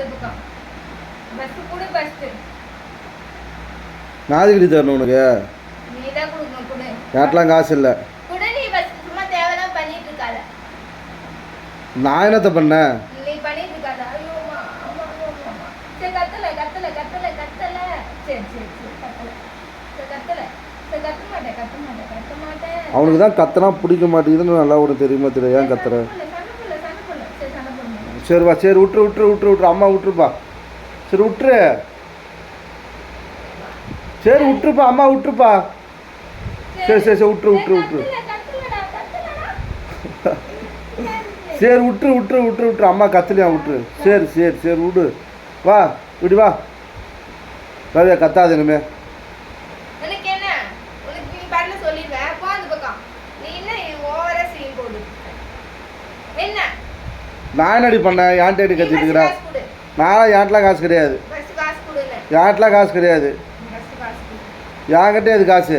அந்த பக்கம். பஸ் கொடு பஸ் நாதிகிடி தரணும் உனக்கு. நீ தான் கொடுக்கணும் கொடு. யார்ட்டெலாம் காசு இல்லை? கொடு நீ பஸ் சும்மா தேவைதான் பண்ணிட்டு இருக்காத. நான் என்னத்த பண்ணேன்? நீ பண்ணிட்டு இருக்காத. ஐயோ அம்மா அம்மா அம்மா, அம்மா, அம்மா. சரி கத்தல கத்தல கத்தல கத்தல. சரி சரி சரி கத்தல. சரி கத்தல. சரி கத்த மாட்டேன் கத்த மாட்டேன் கத்த மாட்டேன். அவனுக்கு தான் கத்தனா பிடிக்க மாட்டேங்குதுன்னு நல்லா உனக்கு தெரியுமா தெரியும் ஏன் கத்துற? சரிப்பா சரி வா சரி விட்டுரு விட்டுரு விட்டுரு விட்டுரு அம்மா விட்டுருப்பா. சரி விட்டுரு. சரி விட்டுருப்பா அம்மா விட்டுருப்பா. சரி சரி சரி விட்டுரு விட்டுரு விட்டுரு. சரி விட்டுரு விட்டுரு விட்டுரு விட்டுரு அம்மா கத்துலையா விட்டுரு. சரி சரி சரி விடு. வா விடு வா. கத்தாது இனிமே. நான் என்னடி பண்ணேன் ஏன்ட்ட அடி கத்திட்டு இருக்கிறா காசு கொடு. நான் ஏன்ட்டலாம் காசு கிடையாது. பஸ் காசு கிடையாது. என்கிட்ட அது காசு?